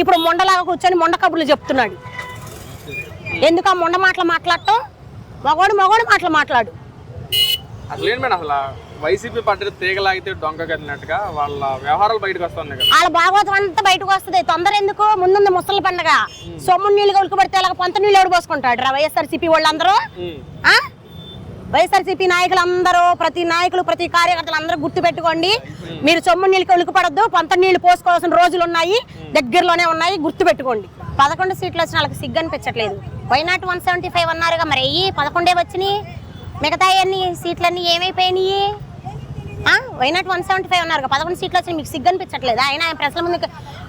ఇప్పుడు మొండలాగా కూర్చొని మొండ కబుర్లు చెప్తున్నాడు. ఎందుకు ఆ మొండ మాటలు మాట్లాడటం? మగోడు మగోడు మాటలు మాట్లాడు. అసలు ఏంటి మేడం అసలు వైసీపీ పార్టీ తీగలాగితే డొంక కదిలినట్టుగా వాళ్ళ వ్యవహారాలు బయటకు వస్తున్నాయి కదా. వాళ్ళ భాగవతం అంతా బయటకు వస్తుంది. తొందర ఎందుకు? ముందుంది ముసలి పండగ. సొమ్ము నీళ్ళుగా ఉలికబడితే అలాగ పంత నీళ్ళు ఎవడు పోసుకుంటాడు? రా వైఎస్ఆర్సీపీ వాళ్ళందరూ? ఉమ్. ఆ? వైఎస్ఆర్సీపీ నాయకులందరూ ప్రతి నాయకులు ప్రతి కార్యకర్తలు అందరూ గుర్తు పెట్టుకోండి. మీరు సొమ్ము నీళ్ళకి ఉలికిపడద్దు పంత నీళ్ళు పోసుకోవాల్సిన రోజులు ఉన్నాయి దగ్గరలోనే ఉన్నాయి గుర్తు పెట్టుకోండి. పదకొండు సీట్లు వచ్చిన వాళ్ళకి సిగ్గు అనిపించట్లేదు. Why not one seventy five అన్నారుగా మరి అయ్యి పదకొండే వచ్చినాయి. మిగతా అన్ని సీట్లన్నీ ఏమైపోయినాయి? Why not one seventy five అన్నారు పదకొండు సీట్లు వచ్చి మీకు సిగ్గు అనిపించట్లేదు. ఆయన ప్రెస్ల ముందుకు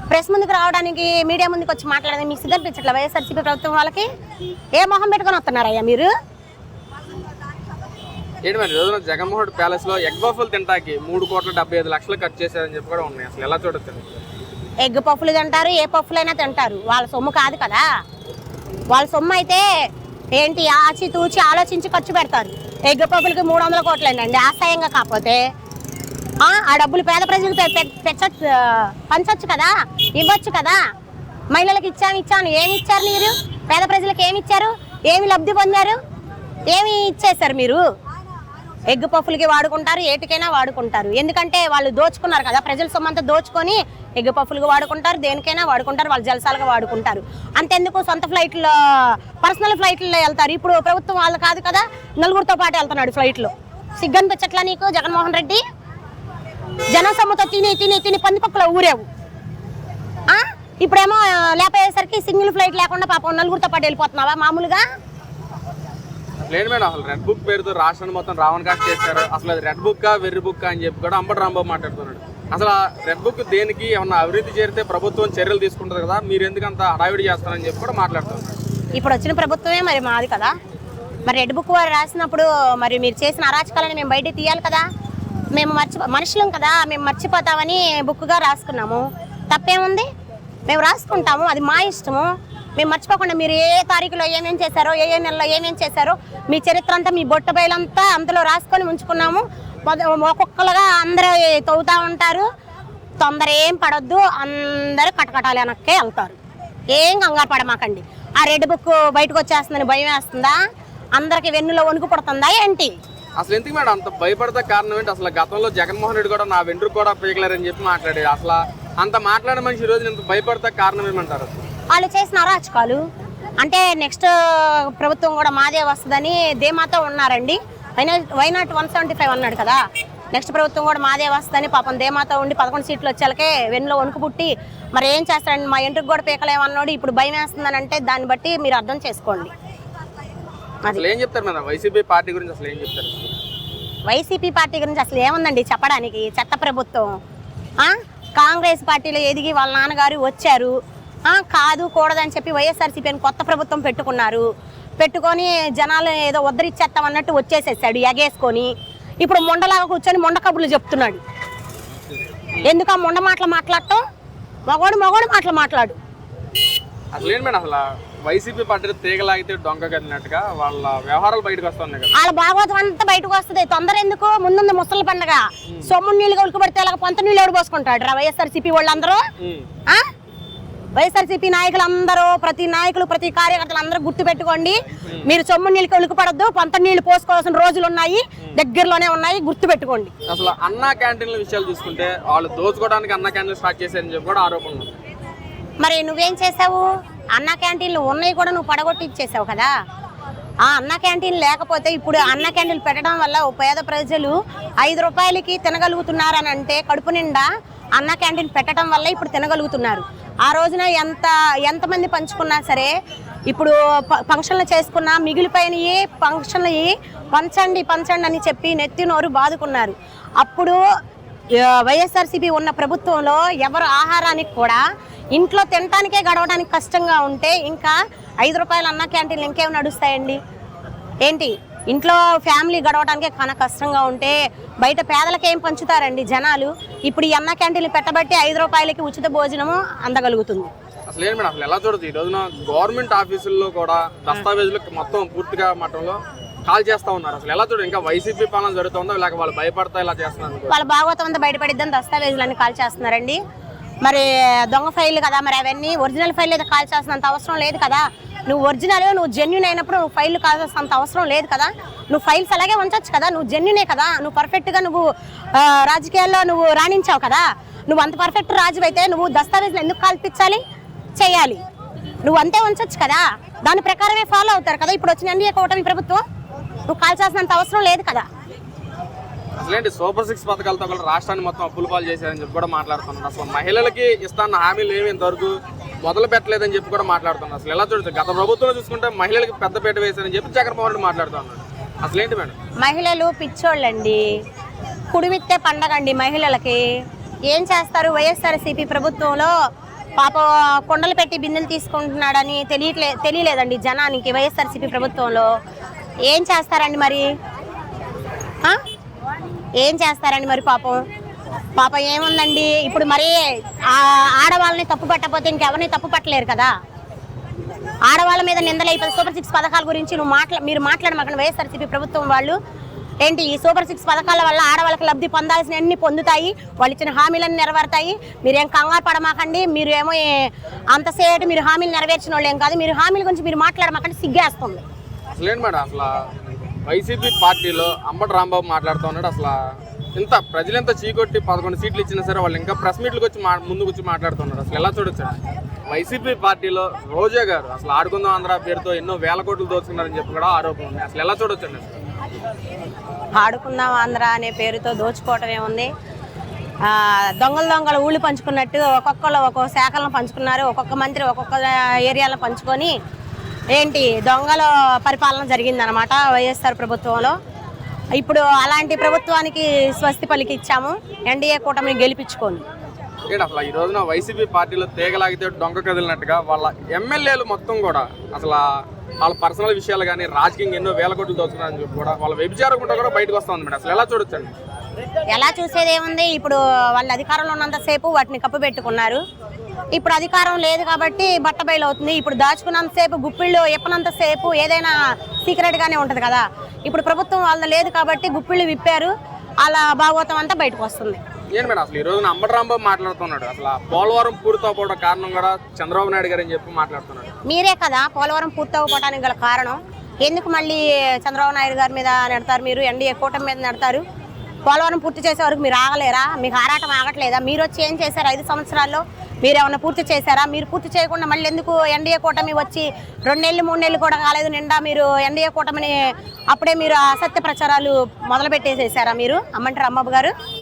ప్రెస్ ముందుకు రావడానికి మీడియా ముందుకు వచ్చి మాట్లాడేది మీకు సిగ్గు అనిపించట్లేదు వైఎస్ఆర్సీపీ ప్రభుత్వం వాళ్ళకి? ఏ మొహం పెట్టుకొని వస్తున్నారయ్యా మీరు? ఏంటి మరి రోజున జగన్మోహన్ ప్యాలెస్లో ఎగ్ పఫ్లు తింటాకి మూడు కోట్ల డెబ్బై ఐదు లక్షలు ఖర్చు చేశారని చెప్పి కూడా ఉన్నాయి. అసలు ఎలా చూడొచ్చు ఎగ్ పఫ్లు తింటారు ఏ పఫ్ఫులైనా తింటారు. వాళ్ళ సొమ్ము కాదు కదా. వాళ్ళ సొమ్ము అయితే ఏంటి ఆచి తూచి ఆలోచించి ఖర్చు పెడతారు. ఎగ్ పఫ్లకి మూడు వందల కోట్లేనండి ఆశయంగా కాకపోతే. ఆ ఆ డబ్బులు పేద ప్రజలకు పె- పె- కదా. ఇవ్వచ్చు కదా. మహిళలకు ఇచ్చాను ఇచ్చాను ఏమి ఇచ్చారు మీరు? పేద ప్రజలకు ఏమి ఇచ్చారు? ఏమి లబ్ధి పొందారు? ఏమి ఇచ్చేశారు మీరు? ఎగ్ పఫ్లకి వాడుకుంటారు ఏటికైనా వాడుకుంటారు. ఎందుకంటే వాళ్ళు దోచుకున్నారు కదా ప్రజల సొమ్మంతా దోచుకొని ఎగ్ పఫ్లకి వాడుకుంటారు దేనికైనా వాడుకుంటారు వాళ్ళు జలసాలుగా వాడుకుంటారు. అంతెందుకు సొంత ఫ్లైట్లో పర్సనల్ ఫ్లైట్లో వెళ్తారు. ఇప్పుడు ప్రభుత్వం వాళ్ళు కాదు కదా నలుగురితో పాటు వెళ్తున్నాడు ఫ్లైట్లో. సిగ్గనిపించట్లా నీకు జగన్మోహన్ రెడ్డి? జనసమ్మతో తిని తిని తిని పందిపక్కల ఊరేవు. ఇప్పుడేమో లేపయ్యేసరికి సింగిల్ ఫ్లైట్ లేకుండా పాపం నలుగురితో పాటు వెళ్ళిపోతున్నావా మామూలుగా? లేదు మేడం అసలు రెడ్ బుక్ పేరుతో రాష్ట్రాన్ని మొత్తం రావణ కాస్ట్ చేశారు. అసలు అది రెడ్ బుక్ వెర్రి బుక్ అని చెప్పి కూడా అంబటి రాంబాబు మాట్లాడుతున్నాడు. అసలు ఆ రెడ్ బుక్ దేనికి ఏమన్నా అభివృద్ధి చేరితే ప్రభుత్వం చర్యలు తీసుకుంటుంది కదా మీరు ఎందుకంత హడావిడి చేస్తారని చెప్పి కూడా మాట్లాడుతున్నారు. ఇప్పుడు వచ్చిన ప్రభుత్వమే మరి మాది కదా. మరి రెడ్ బుక్ వారు రాసినప్పుడు మరి మీరు చేసిన అరాచకాలని మేము బయట తీయాలి కదా. మేము మర్చి మనుషులం కదా మేము మర్చిపోతామని బుక్గా రాసుకున్నాము. తప్పేముంది? మేము రాసుకుంటాము అది మా ఇష్టము. మేము మర్చిపోకుండా మీరు ఏ తారీఖులో ఏమేం చేశారో ఏ ఏ నెలలో ఏమేం చేశారో మీ చరిత్ర అంతా మీ బొట్ట బయలంతా అందులో రాసుకొని ఉంచుకున్నాము. ఒక్కొక్కరుగా అందరూ తవ్వుతూ ఉంటారు. తొందర ఏం పడొద్దు అందరూ కటకటాలు వెనక్కే వెళ్తారు. ఏం కంగారు పడమాకండి. ఆ రెడ్ బుక్ బయటకు వచ్చేస్తుందని భయం వేస్తుందా? అందరికి వెన్నులో వణుకు పడుతుందా ఏంటి? అసలు ఎందుకు మేడం అంత భయపడతా కారణం ఏంటి? అసలు గతంలో జగన్మోహన్ రెడ్డి కూడా నా వెంట్రుకు కూడా పీకలేరని చెప్పి మాట్లాడాడు. అసలు అంత మాట్లాడే మనిషి ఈ రోజు ఇంత భయపడతా కారణం ఏమంటారు? వాళ్ళు చేసిన అరాచకాలు అంటే నెక్స్ట్ ప్రభుత్వం కూడా మాదే వస్తుందని ధీమాతో ఉన్నారండి. వైనా why not one seventy five అన్నాడు కదా? నెక్స్ట్ ప్రభుత్వం కూడా మాదే వస్తుందని పాపం ధీమాతో ఉండి పదకొండు సీట్లు వచ్చేలకే వెన్నులో వణుకు పుట్టి మరి ఏం చేస్తాడండి మా ఇంటికి కూడా పీకలేమన్నాడు. ఇప్పుడు భయం వేస్తుందని అంటే దాన్ని బట్టి మీరు అర్థం చేసుకోండి. అసలు ఏం చెప్తారు మేడం? వైసీపీ పార్టీ గురించి అసలు ఏం చెప్తారు? వైసీపీ పార్టీ గురించి అసలు ఏముందండి చెప్పడానికి? చెత్త ప్రభుత్వం? కాంగ్రెస్ పార్టీలో ఎదిగి వాళ్ళ నాన్నగారు వచ్చారు. కాదు కూడదని చెప్పి వైఎస్ఆర్సీపీ అని కొత్త ప్రభుత్వం పెట్టుకున్నారు. పెట్టుకొని జనాలు ఏదో ఉద్ధరిచ్చేస్తాం అన్నట్టు వచ్చేసేసాడు ఎగేసుకొని ఇప్పుడు మొండలాగా కూర్చొని మొండ కబుర్లు చెప్తున్నాడు. ఎందుకు ఆ మొండ మాటలు మాట్లాడటం మగోడు మగోడు మాటలు మాట్లాడు. అసలు మేడం అసలు? వైసీపీ పార్టీ తీగలాగితే డొంక కదిలినట్టుగా వాళ్ళ వ్యవహారాలు బయటకు వస్తున్నాయి కదా. వాళ్ళ భాగవతం అంతా బయటకు వస్తుంది. తొందర ఎందుకు? ముందుంది ముసలి పండగ. సొమ్ము నీళ్ళుగా ఉలికబడితే అలాగ పంత నీళ్ళు ఎవడు పోసుకుంటాడు రా? వైఎస్ఆర్సీపీ వాళ్ళందరూ? వైఎస్ఆర్సీపీ నాయకులందరూ ప్రతి నాయకులు ప్రతి కార్యకర్తలు అందరూ గుర్తు పెట్టుకోండి. మీరు సొమ్ము నీళ్ళకి ఉలికపడద్దు పంత నీళ్ళు పోసుకోవాల్సిన రోజులు ఉన్నాయి దగ్గరలోనే ఉన్నాయి గుర్తు పెట్టుకోండి. అసలు అన్నా క్యాంటీన్ల విషయాలు చూసుకుంటే వాళ్ళు దోచుకోవడానికి అన్నా క్యాంటీన్ స్టార్ట్ చేశారని చెప్పి కూడా ఆరోపణలు మరి నువ్వేం చేసావు అన్న క్యాంటీన్లు ఉన్నాయి కూడా నువ్వు పడగొట్టి ఇచ్చేసావు కదా? ఆ అన్న క్యాంటీన్ లేకపోతే ఇప్పుడు అన్న క్యాంటీన్లు పెట్టడం వల్ల పేద ప్రజలు ఐదు రూపాయలకి తినగలుగుతున్నారని అంటే కడుపు నిండా అన్న క్యాంటీన్ పెట్టడం వల్ల ఇప్పుడు తినగలుగుతున్నారు. ఆ రోజున ఎంత ఎంతమంది పంచుకున్నా సరే ఇప్పుడు ఫంక్షన్లు చేసుకున్నా మిగిలిపోయినవి ఫంక్షన్లు పంచండి పంచండి అని చెప్పి నెత్తి నోరు బాదుకున్నారు. అప్పుడు వైఎస్ఆర్సీపీ ఉన్న ప్రభుత్వంలో ఎవరు ఆహారానికి కూడా ఇంట్లో తినటానికే గడవడానికి కష్టంగా ఉంటే ఇంకా ఐదు రూపాయలు అన్న క్యాంటీన్లు ఇంకేమి నడుస్తాయండి? ఏంటి? ఇంట్లో ఫ్యామిలీ గడవడానికే చాలా కష్టంగా ఉంటే బయట పేదలకు ఏం పంచుతారండి జనాలు? ఇప్పుడు ఈ అన్న క్యాంటీన్లు పెట్టబట్టి ఐదు రూపాయలకి ఉచిత భోజనము అందగలుగుతుంది. అసలు ఏంటి మేడం అసలు ఎలా చూడదు ఈ రోజున గవర్నమెంట్ ఆఫీసుల్లో కూడా దస్తావేజులు మొత్తం పూర్తిగా మట్టంలో కాల్ చేస్తా ఉన్నారు. అసలు ఎలా చూడదు ఇంకా వైసీపీ పాలన జరుగుతుందో? లేక వాళ్ళు భయపడతా ఇలా చేస్తున్నారు? వాళ్ళ భాగవతం అంతా బయటపడిద్దని దస్తావేజులన్నీ కాల్ చేస్తున్నారండి. మరి దొంగ ఫైల్ కదా మరి అవన్నీ ఒరిజినల్ ఫైల్ అయితే కాల్చాల్సినంత అవసరం లేదు కదా. నువ్వు ఒరిజినల్ నువ్వు జెన్యున్ అయినప్పుడు నువ్వు ఫైల్ కాల్చాల్సినంత అవసరం లేదు కదా. నువ్వు ఫైల్స్ అలాగే ఉంచవచ్చు కదా నువ్వు జెన్యునే కదా. నువ్వు పర్ఫెక్ట్గా నువ్వు రాజకీయాల్లో నువ్వు రాణించావు కదా. నువ్వు అంత పర్ఫెక్ట్ రాజు అయితే నువ్వు దస్తావేజులు ఎందుకు కల్పించాలి? చేయాలి. నువ్వు అంతే ఉంచవచ్చు కదా. దాని ప్రకారమే ఫాలో అవుతారు కదా. ఇప్పుడు వచ్చిన ఎన్డీఏ కూటమి ప్రభుత్వం నువ్వు కాల్చాల్సినంత అవసరం లేదు కదా. అసలేంటి సూపర్ సిక్స్ పథకాలతో కూడా రాష్ట్రాన్ని మొత్తం అప్పుల పాలు చేశారని చెప్పి కూడా మాట్లాడుతున్నారు. అసలు మహిళలకి ఇస్తాన్న హామీలు ఏమి ఇంతవరకు మొదలు పెట్టలేదని చెప్పి కూడా మాట్లాడుతున్నారు. అసలు ఎలా చూడచ్చు? గత ప్రభుత్వం చూసుకుంటే మహిళలకు పెద్దపేట వేశారని చెప్పి జగన్మోహన్ రెడ్డి మాట్లాడుతున్నారు. అసలు ఏంటి మేడం? మహిళలు పిచ్చోళ్ళండి. కుడివిత్తే పండగ అండి మహిళలకి. ఏం చేస్తారు? వైఎస్ఆర్సీపీ ప్రభుత్వంలో పాప కొండలు పెట్టి బిందెలు తీసుకుంటున్నాడని తెలియట్లే తెలియలేదండి జనానికి వైఎస్ఆర్సీపీ ప్రభుత్వంలో. ఏం చేస్తారండి మరి? ఏం చేస్తారండి మరి పాపం? పాపం ఏముందండి? ఇప్పుడు మరి ఆడవాళ్ళని తప్పు పట్టకపోతే ఇంకెవరిని తప్పు పట్టలేరు కదా? ఆడవాళ్ళ మీద నిందలు అయిపోయి సూపర్ సిక్స్ పథకాల గురించి నువ్వు మాట్లా మీరు మాట్లాడమాకండి వైఎస్ఆర్సీపీ ప్రభుత్వం వాళ్ళు? ఏంటి ఈ సూపర్ సిక్స్ పథకాల వల్ల ఆడవాళ్ళకి లబ్ధి పొందాల్సిన అన్ని పొందుతాయి వాళ్ళు ఇచ్చిన హామీలన్నీ నెరవేరుతాయి. మీరేం కంగారు పడమాకండి. మీరు ఏమో అంతసేపు మీరు హామీలు నెరవేర్చిన వాళ్ళు ఏం కాదు. మీరు హామీల గురించి మీరు మాట్లాడమాకండి. సిగ్గేస్తుంది. వైసీపీ పార్టీలో అంబటి రాంబాబు మాట్లాడుతూ ఉన్నాడు అసలు. ఇంత ప్రజలు ఎంత చీకొట్టి పదకొండు సీట్లు ఇచ్చినా సరే వాళ్ళు ఇంకా ప్రెస్ మీట్లకు వచ్చి మా ముందుకు వచ్చి మాట్లాడుతున్నారు అసలు ఎలా చూడొచ్చు వైసీపీ పార్టీలో రోజా గారు అసలు ఆడుకుందాం ఆంధ్ర పేరుతో ఎన్నో వేల కోట్లు దోచుకున్నారని చెప్పి కూడా ఆరోపణ ఉంది. అసలు ఎలా చూడొచ్చండి ఆడుకుందాం ఆంధ్ర అనే పేరుతో దోచుకోవటమే ఉంది. దొంగలు దొంగలు ఊళ్ళు పంచుకున్నట్టు ఒక్కొక్కరు ఒక్కొక్క శాఖలను పంచుకున్నారు ఒక్కొక్క మంత్రి ఒక్కొక్క ఏరియాలో పంచుకొని ఏంటి దొంగల పరిపాలన జరిగిందనమాట వైఎస్ఆర్ ప్రభుత్వంలో. ఇప్పుడు అలాంటి ప్రభుత్వానికి స్వస్తి పలికి ఇచ్చాము ఎన్డీఏ కూటమిని గెలిపించుకొని ఏంటి అసలు ఈ రోజున వైసీపీ పార్టీలో తీగలాగితే డొంక కదిలినట్టుగా వాళ్ళ ఎమ్మెల్యేలు మొత్తం కూడా అసలు వాళ్ళ పర్సనల్ విషయాలు కానీ రాజకీయంగా ఎన్నో వేల కోట్లు దోచుకున్నారని చెప్పి కూడా వాళ్ళ వ్యభిచారకుండా కూడా బయటకు వస్తా ఉంది మేడం అసలు ఎలా చూడొచ్చండి? ఎలా చూసేది ఏముంది? ఇప్పుడు వాళ్ళ అధికారంలో ఉన్నంతసేపు వాటిని కప్పు పెట్టుకున్నారు. ఇప్పుడు అధికారం లేదు కాబట్టి బట్ట బయలు అవుతుంది. ఇప్పుడు దాచుకున్నంతసేపు గుప్పిళ్ళు ఎప్పనంతసేపు ఏదైనా సీక్రెట్ గానే ఉంటది కదా. ఇప్పుడు ప్రభుత్వం వాళ్ళ లేదు కాబట్టి గుప్పిళ్ళు విప్పారు. అలా భాగవతం అంతా బయటకు వస్తుంది. ఏంటి మేడం అసలు ఈ రోజున అంబటి రాంబాబు మాట్లాడుతున్నాడు. అసలు పోలవరం కారణం కూడా చంద్రబాబు నాయుడు గారు అని చెప్పి మాట్లాడుతున్నాడు. మీరే కదా పోలవరం పూర్తవకపోవడానికి గల కారణం. ఎందుకు మళ్ళీ చంద్రబాబు నాయుడు గారి మీద నెడతారు మీరు? ఎన్డీఏ కూటమి మీద నెడతారు. పోలవరం పూర్తి చేసే వరకు మీరు ఆగలేరా? మీకు ఆరాటం ఆగట్లేదా? మీరు వచ్చి ఏం చేశారు ఐదు సంవత్సరాల్లో? మీరు పూర్తి చేశారా? మీరు పూర్తి చేయకుండా మళ్ళీ ఎందుకు ఎన్డీఏ కూటమి వచ్చి రెండు నెలలు మూడు నెలలు కూడా కాలేదు నిండా మీరు ఎన్డీఏ కూటమిని అప్పుడే మీరు అసత్య ప్రచారాలు మొదలుపెట్టేసేసారా మీరు? అమ్మంటారు అమ్మబ్బు గారు?